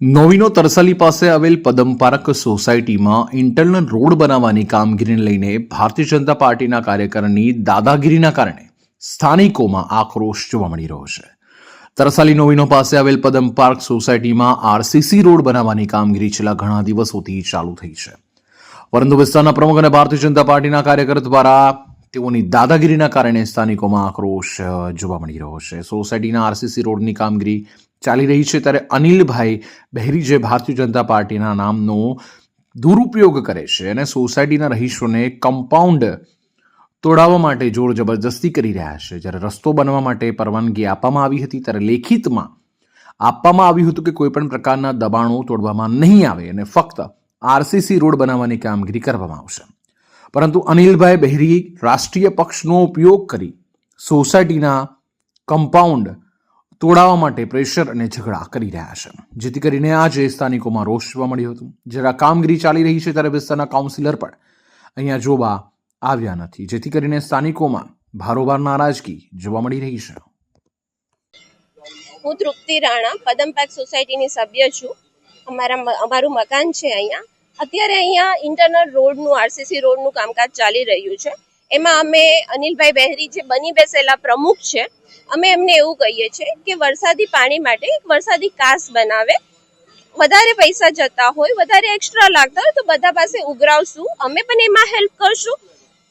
નોવીનો તરસાલી પાસે આવેલ પદમ પાર્ક સોસાયટીમાં ઇન્ટરનલ રોડ બનાવવાની કામગીરીને લઈને ભારતીય જનતા પાર્ટીના કાર્યકરની દાદાગીરીના કારણે સ્થાનિકોમાં આક્રોશ જોવા મળી રહ્યો છે. તરસાલી નોવીનો પાસે આવેલ પદમ પાર્ક સોસાયટીમાં આરસીસી રોડ બનાવવાની કામગીરી છેલ્લા ઘણા દિવસોથી ચાલુ થઈ છે. પરંતુ વિસ્તારના પ્રમુખ અને ભારતીય જનતા પાર્ટીના કાર્યકર દ્વારા તેઓની દાદાગીરીના કારણે સ્થાનિકોમાં આક્રોશ જોવા મળી રહ્યો છે. સોસાયટીના આરસીસી રોડની કામગીરી ચાલી રહી છે ત્યારે અનિલભાઈ બહેરી જે ભારતીય જનતા પાર્ટીના નામનો દુરુપયોગ કરે છે અને સોસાયટીના રહીશોને કમ્પાઉન્ડ તોડાવવા માટે જોર જબરજસ્તી કરી રહ્યા છે. જ્યારે રસ્તો બનવા માટે પરવાનગી આપવામાં આવી હતી ત્યારે લેખિતમાં આપવામાં આવ્યું હતું કે કોઈપણ પ્રકારના દબાણો તોડવામાં નહીં આવે અને ફક્ત આરસીસી રોડ બનાવવાની કામગીરી કરવામાં આવશે. પરંતુ અનિલભાઈ બહેરી રાષ્ટ્રીય પક્ષનો ઉપયોગ કરી સોસાયટીના કમ્પાઉન્ડ તોડાવવા માટે પ્રેશર અને ઝઘડા કરી રહ્યા છે. જેથી કરીને આજે સ્થાનિકોમાં રોષ જોવા મળ્યો હતો. જ્યારે કામગીરી ચાલી રહી છે ત્યારે વિસ્તારના કાઉન્સિલર પણ અહીંયા જોવા આવ્યા નથી. જેથી કરીને સ્થાનિકોમાં ભારોભાર નારાજગી જોવા મળી રહી છે. હું તૃપ્તિ રાણા, પદમપાક સોસાયટીની સભ્ય છું. અમારા અમારું મકાન છે અહીંયા. અત્યારે અહીંયા ઇન્ટરનલ રોડનું આરસીસી રોડનું કામકાજ ચાલી રહ્યું છે. એમાં અમે અનિલભાઈ બહેરી જે બની બેસેલા પ્રમુખ છે, અમે એમને એવું કહીએ છીએ કે વરસાદી પાણી માટે એક વરસાદી કાસ બનાવે. વધારે પૈસા જતા હોય, વધારે એક્સ્ટ્રા લાગતા હોય તો બધા પાસે ઉઘરાવશું. અમે પણ એમાં હેલ્પ કરશું.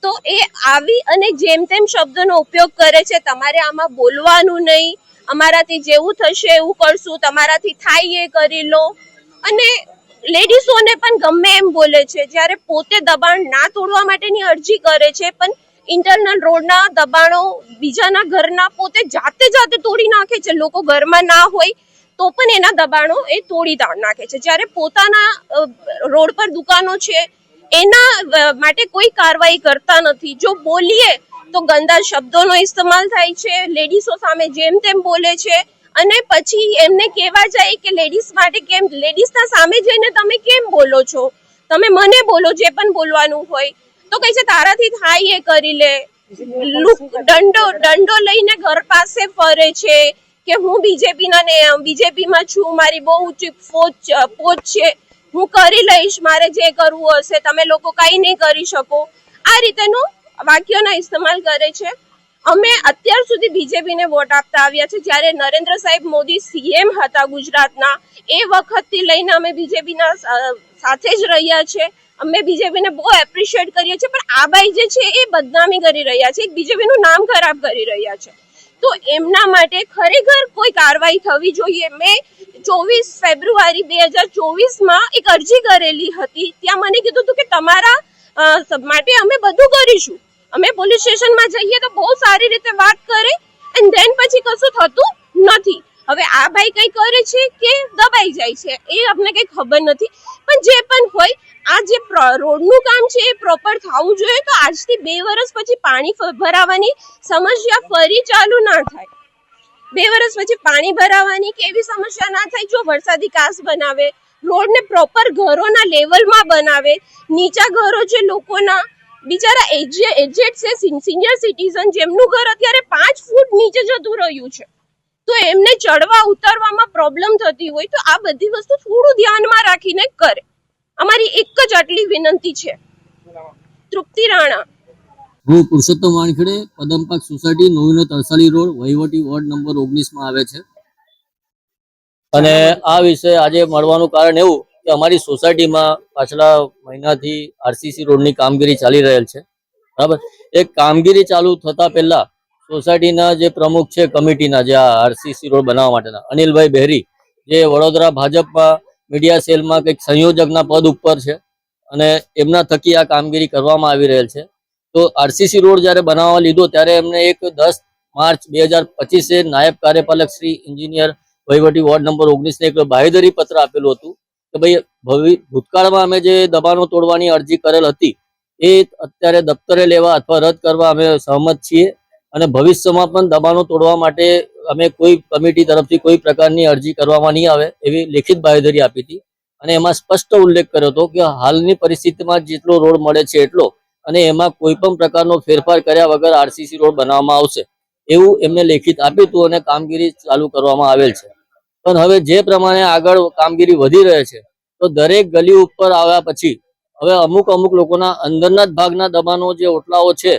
તો એ આવી અને જેમ તેમ શબ્દોનો ઉપયોગ કરે છે, તમારે આમાં બોલવાનું નહીં. અમારાથી જેવું થશે એવું કરશું, તમારાથી થાય એ કરી લો. અને લેડીઝોને પણ ગમે એમ બોલે છે, જ્યારે પોતે દબાણ ના તોડવા માટેની અરજી કરે છે, પણ ઇન્ટરનલ રોડના દબાણો બીજાના ઘરના પોતે જાતે જાતે તોડી નાખે છે, લોકો ઘરમાં ના હોય તો પણ એના દબાણો એ તોડી નાખે છે. જ્યારે પોતાના રોડ પર દુકાનો છે, એના માટે કોઈ કાર્યવાહી કરતા નથી. જો બોલીએ તો ગંદા શબ્દોનો ઇસ્તેમાલ થાય છે લેડીઝો સામે જેમ તેમ બોલે છે અને પછી એમને કહેવા જાય કે લેડીઝ માટે કેમ? લેડીઝના સામે જઈને તમે કેમ બોલો છો? તમે મને બોલો જે પણ બોલવાનું હોય. તો કહે છે, તારાથી થાય એ કરી લે. દંડો દંડો લઈને ઘર પાસે ફરે છે કે હું બીજેપીના ને બીજેપીમાં છું, મારી બહુ ઊંચી ફોજ પોચ છે. હું કરી લઈશ, મારે જે કરવું હશે, તમે લોકો કાંઈ નહીં કરી શકો. આ રીતેનું વાક્યોનો ઇસ્તેમાલ કરે છે. અમે અત્યાર સુધી બીજેપીને વોટ આપતા આવ્યા છે. જ્યારે નરેન્દ્ર સાહેબ મોદી સીએમ હતા ગુજરાતના, એ વખતથી લઈને અમે બીજેપીના સાથે જ રહ્યા છે. અમે બીજેપીને બહુ એપ્રિશિએટ કરીએ છીએ. પણ આ ભાઈ જે છે, એ બદનામી કરી રહ્યા છે. બીજેપીનું નામ ખરાબ કરી રહ્યા છે. તો એમના માટે ખરેખર કોઈ કાર્યવાહી થવી જોઈએ? મેં ચોવીસ ફેબ્રુઆરી બે હજાર ચોવીસમાં એક અરજી કરેલી હતી. ત્યાં મને કીધું હતું કે તમારા માટે અમે બધું કરીશું. અમે પોલીસ સ્ટેશનમાં જઈએ તો બહુ સારી રીતે વાત કરે એન્ડ ધેન પછી કશું થતું નથી. હવે આ ભાઈ કઈ કરે છે કે દબાઈ જાય છે, એ અમને કઈ ખબર નથી. પણ જે પણ હોય, આ જે રોડનું કામ છે એ પ્રોપર થવું જોઈએ તો આજથી બે વર્ષ પછી પાણી ભરાવાની સમસ્યા ફરી ચાલુ ના થાય. બે વર્ષ પછી પાણી ભરાવાની કે એવી સમસ્યા ના થાય જો વરસાદી કાસ બનાવે, રોડને પ્રોપર ઘરોના લેવલમાં બનાવે, નીચા ઘરો જે લોકોના બિચારા એજેડ છે સિનિયર સિટીઝન જેમનું ઘર અત્યારે પાંચ ફૂટ નીચે જતું રહ્યું છે. તો એમને ચડવા ઉતરવામાં પ્રોબ્લેમ થતી હોય તો આ બધી વસ્તુ થોડું ધ્યાનમાં રાખીને કરે. અમારી એક જ આટલી વિનંતી છે. તૃપ્તિ રાણા. હું પુરુષોત્તમ વાનખેડે, પદમપાક સોસાયટી, નવીનો તરસાલી રોડ, વહીવટી વોર્ડ નંબર ઓગણીસમાં આવે છે. અને આ વિષય આજે મળવાનું કારણ એવું કે અમારી સોસાયટીમાં પાછલા મહિનાથી આરસીસી રોડની કામગીરી ચાલી રહેલ છે. બરાબર? એ કામગીરી ચાલુ થતા પહેલા સોસાયટીના જે પ્રમુખ છે કમિટીના, જે આ આરસીસી રોડ બનાવવા માટેના, અનિલભાઈ બહેરી, જે વડોદરા ભાજપમાં મીડિયા સેલમાં કંઈક સંયોજકના પદ ઉપર છે અને એમના થકી આ કામગીરી કરવામાં આવી રહેલ છે. તો આરસીસી રોડ જ્યારે બનાવવા લીધો ત્યારે એમને એક દસ માર્ચ બે હજાર પચીસે નાયબ કાર્યપાલક શ્રી એન્જિનિયર વહીવટી વોર્ડ નંબર ઓગણીસને એક બાહેધરી પત્ર આપેલું હતું. કે ભાઈ, ભવિ, ભૂતકાળમાં અમે જે દબાણો તોડવાની અરજી કરેલ હતી, એ અત્યારે દફતરે લેવા અથવા રદ કરવા અમે સહમત છીએ. અને ભવિષ્યમાં પણ દબાણો તોડવા માટે અમે કોઈ કમિટી તરફથી કોઈ પ્રકારની અરજી કરવામાં નહીં આવે, એવી લેખિત બાહેધરી આપી હતી. અને એમાં સ્પષ્ટ ઉલ્લેખ કર્યો હતો કે હાલની પરિસ્થિતિમાં જેટલો રોડ મળે છે એટલો, અને એમાં કોઈ પણ પ્રકારનો ફેરફાર કર્યા વગર આરસીસી રોડ બનાવવામાં આવશે, એવું એમને લેખિત આપ્યું હતું અને કામગીરી ચાલુ કરવામાં આવેલ છે. પણ હવે જે પ્રમાણે આગળ કામગીરી વધી રહે છે, તો દરેક ગલી ઉપર આવ્યા પછી હવે અમુક અમુક લોકોના અંદરના જ ભાગના દબાણો જે ઓટલાઓ છે,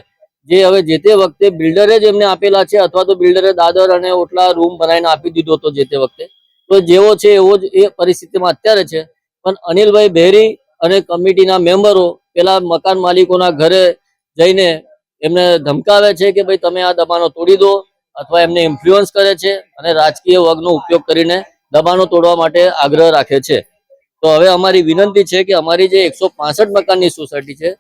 જે હવે જે તે વખતે બિલ્ડરે જ એમને આપેલા છે, અથવા તો બિલ્ડરે દાદર અને ઓટલા રૂમ બનાવીને આપી દીધો હતો જે તે વખતે. તો જેવો છે એવો જ એ પરિસ્થિતિમાં અત્યારે છે. પણ અનિલભાઈ બેરી અને કમિટીના મેમ્બરો, પેલા મકાન માલિકોના ઘરે જઈને એમને ધમકાવે છે કે ભાઈ તમે આ દબાણો તોડી દો અથવા એમને ઇન્ફ્લુઅન્સ કરે છે અને રાજકીય વર્ગનો ઉપયોગ કરીને દબાણો તોડવા માટે આગ્રહ રાખે છે. તો હવે અમારી વિનંતી છે કે અમારી જે એકસો પાસઠ મકાનની સોસાયટી છે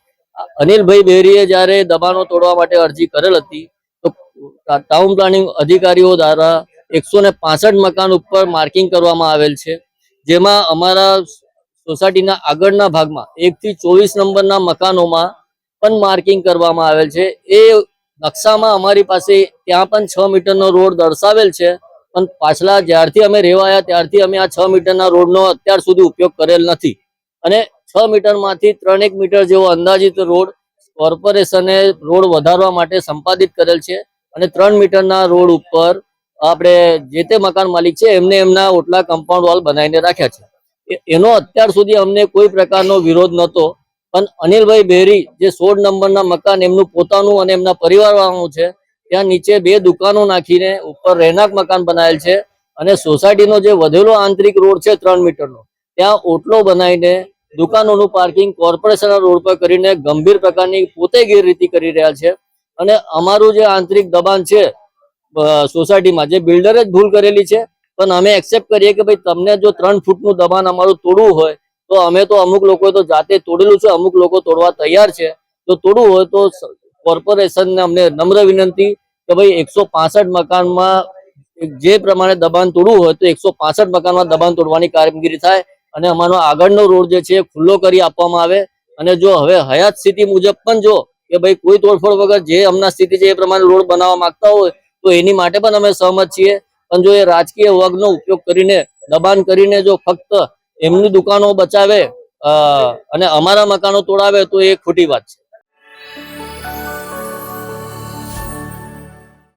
અનિલભાઈ બેરીએ જ્યારે દબાણો તોડવા માટે અરજી કરેલ હતી, તો ટાઉન પ્લાનિંગ અધિકારીઓ દ્વારા એકસો મકાન ઉપર માર્કિંગ કરવામાં આવેલ છે, જેમાં અમારા સોસાયટીના આગળના ભાગમાં એક થી ચોવીસ નંબરના મકાનોમાં પણ માર્કિંગ કરવામાં આવેલ છે. એ નકશામાં અમારી પાસે ત્યાં પણ છ મીટરનો રોડ દર્શાવેલ છે. પણ પાછલા જ્યારથી અમે રેવાયા ત્યારથી અમે આ છ મીટરના રોડનો અત્યાર સુધી ઉપયોગ કરેલ નથી. અને છ મીટરમાંથી ત્રણેક મીટર જેવો અંદાજિત રોડ કોર્પોરેશને રોડ વધારવા માટે સંપાદિત કરેલ છે. અને ત્રણ મીટરના રોડ ઉપર આપણે જે તે મકાન માલિક છે એમને એમના ઓટલા કમ્પાઉન્ડ વોલ બનાવીને રાખ્યા છે. એનો અત્યાર સુધી અમને કોઈ પ્રકારનો વિરોધ નહોતો. પણ અનિલભાઈ બેરી જે સોળ નંબરના મકાન એમનું પોતાનું અને એમના પરિવારવાળાનું છે, ત્યાં નીચે બે દુકાનો નાખીને ઉપર રહેણાંક મકાન બનાવેલ છે અને સોસાયટીનો જે વધેલો આંતરિક રોડ છે ત્રણ મીટરનો, ત્યાં ઓટલો બનાવીને દુકાનોનું પાર્કિંગ કોર્પોરેશનના રોડ પર કરીને ગંભીર પ્રકારની પોતે ગેરરીતિ કરી રહ્યા છે અને અમારું જે આંતરિક દબાણ છે સોસાયટીમાં જે બિલ્ડરે જ ભૂલ કરેલી છે, પણ અમે એક્સેપ્ટ કરીએ કે ભાઈ તમને જો ત્રણ ફૂટનું દબાણ અમારું તોડવું હોય તો અમે તો અમુક લોકો તો જાતે તોડેલું છે, અમુક લોકો તોડવા તૈયાર છે. જો તોડવું હોય તો કોર્પોરેશનને અમને નમ્ર વિનંતી કે ભાઈ એકસો મકાનમાં જે પ્રમાણે દબાણ તોડવું હોય તો એકસો મકાનમાં દબાણ તોડવાની કામગીરી થાય અને અમારો આગળનો રોડ જે છે ખુલ્લો કરી આપવામાં આવે. અને જો હવે હયાત સ્થિતિ મુજબ પણ જો કે ભાઈ કોઈ તોડફોડ વગર જે હમણાં સ્થિતિ છે એ પ્રમાણે રોડ બનાવવા માંગતા હોય તો એની માટે પણ અમે સહમત છીએ. પણ જો એ રાજકીય વર્ગનો ઉપયોગ કરીને દબાણ કરીને જો ફક્ત એમની દુકાનો બચાવે અને અમારા મકાનો તોડાવે તો એ ખોટી વાત છે.